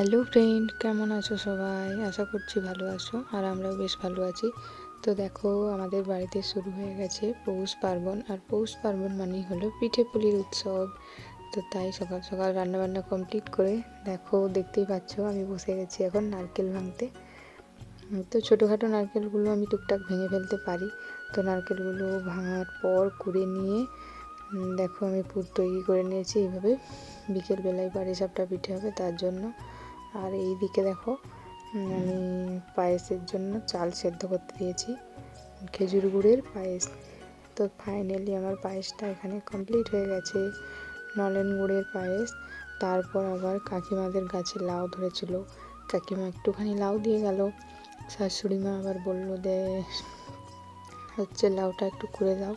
Hello friend কেমন আছো সবাই? আশা করছি ভালো আছো, আর আমরাও বেশ ভালো আছি। তো দেখো, আমাদের বাড়িতে শুরু হয়ে গেছে পৌষ পার্বণ, আর পৌষ পার্বণ মানেই হলো পিঠে পুলির উৎসব। তো তাই সকাল সকাল রান্নাবান্না কমপ্লিট করে, দেখো, দেখতেই পাচ্ছ, আমি বসে গেছি এখন নারকেল ভাঙতে। তো ছোটোখাটো নারকেলগুলো আমি টুকটাক ভেঙে ফেলতে পারি। তো নারকেলগুলো ভাঙার পর কুড়ে নিয়ে দেখো, আমি পুর তৈরি করে নিয়েছি। এইভাবে বিকেলবেলায় বাড়ি সাপটা পিঠে হবে তার জন্য। আর এই দিকে দেখো আমি পায়েসের জন্য চাল সেদ্ধ করতে দিয়েছি, খেজুর গুড়ের পায়েস। তো ফাইনালি আমার পায়েসটা এখানে কমপ্লিট হয়ে গেছে, নলেন গুড়ের পায়েস। তারপর আবার কাকিমাদের গাছে লাউ ধরেছিল, কাকিমা একটুখানি লাউ দিয়ে গেল, শাশুড়ি মা আবার বলল যে হচ্ছে লাউটা একটু করে দাও,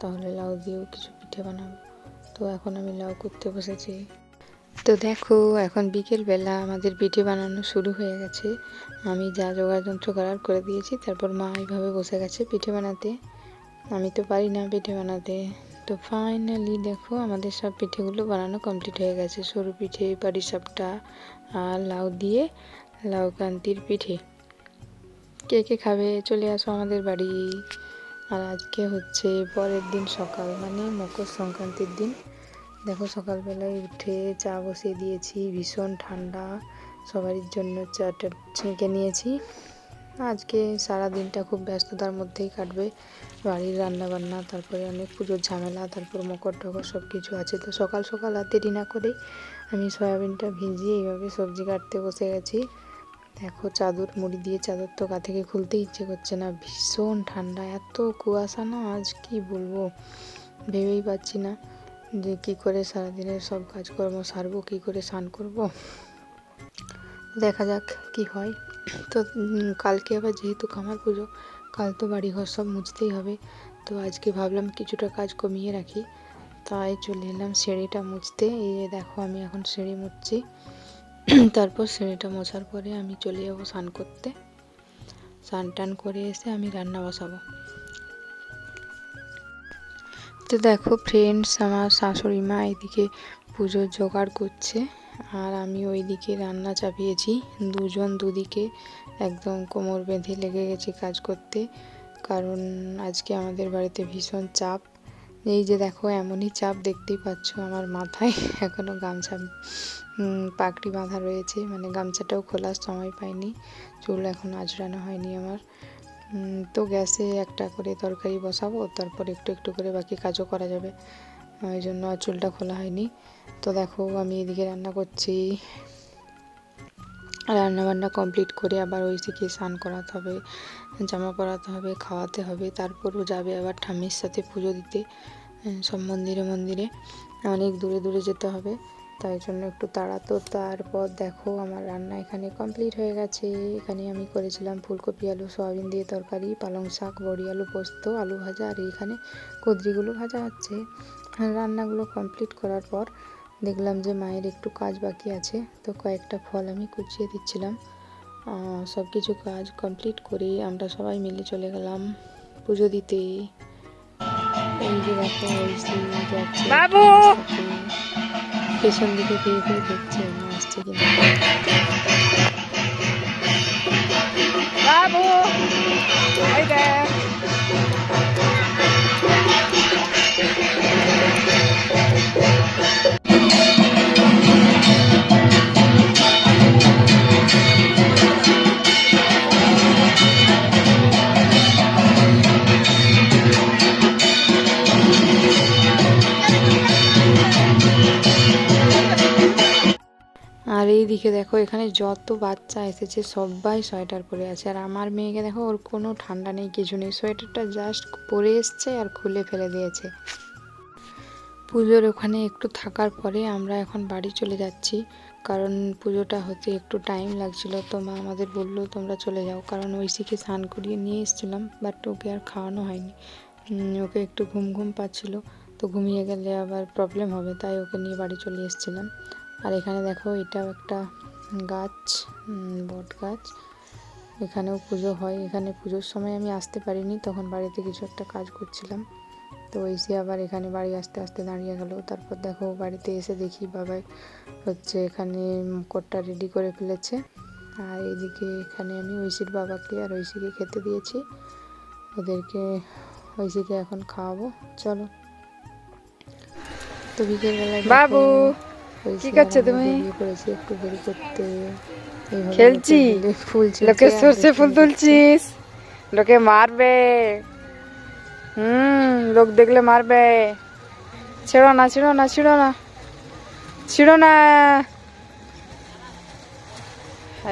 তাহলে লাউ দিয়েও কিছু পিঠে বানাবো। তো এখন আমি লাউ করতে বসেছি। তো দেখো, এখন বিকেলবেলা আমাদের পিঠে বানানো শুরু হয়ে গেছে। আমি যা জোগাড় যন্ত্র করার করে দিয়েছি, তারপর মা এইভাবে বসে গেছে পিঠে বানাতে। আমি তো পারি না পিঠে বানাতে। তো ফাইনালি দেখো, আমাদের সব পিঠেগুলো বানানো কমপ্লিট হয়ে গেছে। সরু পিঠে পাটিসাপটা আর লাউ দিয়ে লাউ কান্তির পিঠে। কে কে খাবে চলে আসো আমাদের বাড়ি। আর আজকে হচ্ছে পরের দিন সকাল মানে মকর সংক্রান্তির দিন। দেখো সকালবেলায় উঠে চা বসিয়ে দিয়েছি, ভীষণ ঠান্ডা, সবারই জন্য চাটা ছেঁকে নিয়েছি। আজকে সারা দিনটা খুব ব্যস্ততার মধ্যেই কাটবে, বাড়ির রান্না বান্না তারপরে অনেক পুজোর ঝামেলা, তারপর মকর টকর সব কিছু আছে। তো সকাল সকাল দেরি না করেই আমি সয়াবিনটা ভিজিয়ে এইভাবে সবজি কাটতে বসে গেছি। দেখো চাদর, মুড়ি দিয়ে চাদর তো গা থেকে খুলতে ইচ্ছে করছে না, ভীষণ ঠান্ডা, এত কুয়াশা না, আজ কি বলব? ভেবেই পাচ্ছি না। যে কি করে সারাদিনের সব কাজকর্ম সারবো, কি করে স্নান করব? দেখা যাক কি হয়। তো কালকে আবার যেহেতু খামার পুজো, কাল তো বাড়িঘর সব মুছতেই হবে। তো আজকে ভাবলাম কিছুটা কাজ কমিয়ে রাখি। তাই চলে এলাম সিঁড়িটা মুছতে। এই দেখো আমি এখন সিঁড়ি মুছছি। তারপর সিঁড়িটা মোছার পরে আমি চলে যাব স্নান করতে। স্নান টান করে এসে আমি রান্না বসাবো। তো দেখো ফ্রেন্ডস আমার শাশুড়ি মা এদিকে পুজোর জোগাড় করছে আর আমি ওইদিকে রান্না চাপিয়েছি। দুজন দুদিকে একদম কোমর বেঁধে লেগে গেছি কাজ করতে, কারণ আজকে আমাদের বাড়িতে ভীষণ চাপ। এই যে দেখো, এমনই চাপ দেখতেই পাচ্ছ আমার মাথায়। এখনও গামছা পাগড়ি বাঁধা রয়েছে। মানে গামছাটাও খোলার সময় পাইনি। চুল এখন আঁচড়ানো হয়নি আমার। তো গ্যাসে একটা করে তরকারি বসাবো, তারপর একটু একটু করে বাকি কাজও করা যাবে। ওই জন্য চুলটা খোলা হয়নি। তো দেখো আমি এদিকে রান্না করছি। রান্না বান্না কমপ্লিট করে আবার ওই থেকে স্নান করাতে হবে, জামা পরাতে হবে, খাওয়াতে হবে, তারপরও যাবে আবার ঠাম্মির সাথে পুজো দিতে সব মন্দিরে মন্দিরে। অনেক দূরে দূরে যেতে হবে। তাই জন্য একটু তাড়া তো তারপর দেখো আমার রান্না এখানে কমপ্লিট হয়ে গেছে। এখানে আমি করেছিলাম ফুলকপি আলু সয়াবিন দিয়ে তরকারি পালং শাক বড়ি আলু পোস্ত আলু ভাজা আর এইখানে কুদরিগুলো ভাজা হচ্ছে। রান্নাগুলো কমপ্লিট করার পর দেখলাম যে মায়ের একটু কাজ বাকি আছে তো কয়েকটা ফল আমি কুচিয়ে দিচ্ছিলাম। সব কিছু কাজ কমপ্লিট করে আমরা সবাই মিলে চলে গেলাম পুজো দিতে। এই যে দেখো বাবু! পেছন দিকে ফিরে ফিরে দেখছে না আসছে বাবু! আর এই দিকে দেখো, এখানে যত বাচ্চা এসেছে, সবাই সোয়েটার পরে আছে। আর আমার মেয়েকে দেখো, ওর কোনো ঠান্ডা নেই, কিছু নেই। সোয়েটারটা জাস্ট পরে এসছে আর খুলে ফেলে দিয়েছে। পুজোর ওখানে একটু থাকার পরে আমরা এখন বাড়ি চলে যাচ্ছি। কারণ পুজোটা হতে একটু টাইম লাগছিল। তো মা আমাদের বলল, তোমরা চলে যাও। কারণ ঐশীকে স্নান করিয়ে নিয়ে এসেছিলাম বাট ওকে আর খাওয়ানো হয়নি। ওকে একটু ঘুম ঘুম পাচ্ছিল। তো ঘুমিয়ে গেলে আবার প্রবলেম হবে, তাই ওকে নিয়ে বাড়ি চলে এসেছিলাম। আর এখানে দেখো এটাও একটা গাছ বট গাছ। এখানেও পুজো হয়। এখানে পুজোর সময় আমি আসতে পারিনি তখন বাড়িতে কিছু একটা কাজ করছিলাম। তো ঐশী আবার এখানে বাড়ি আসতে আসতে দাঁড়িয়ে গেল। তারপর দেখো বাড়িতে এসে দেখি বাবাই হচ্ছে এখানে কোটটা রেডি করে ফেলেছে। আর এইদিকে এখানে আমি ঐশীর বাবাকে আর ঐশীকে খেতে দিয়েছি। ওদেরকে ঐশীকে এখন খাওয়াবো। চলো। তো বিকেলবেলায় বাবু, কি আর করছ তুমি? একটু করতে। খেলছি। ফুল লোকে সর্ষে ফুল তুলছিস? লোকে মারবে। হুম লোক দেখলে মারবে। ছেড়ো না ছেড়ো না ছিড়ো না। ছিড়ো না।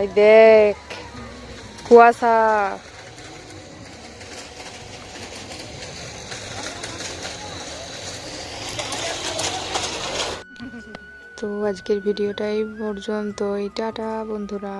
এই দেখ কুয়াশা। তো আজকের ভিডিওটাই পর্যন্ত টাটা বন্ধুরা।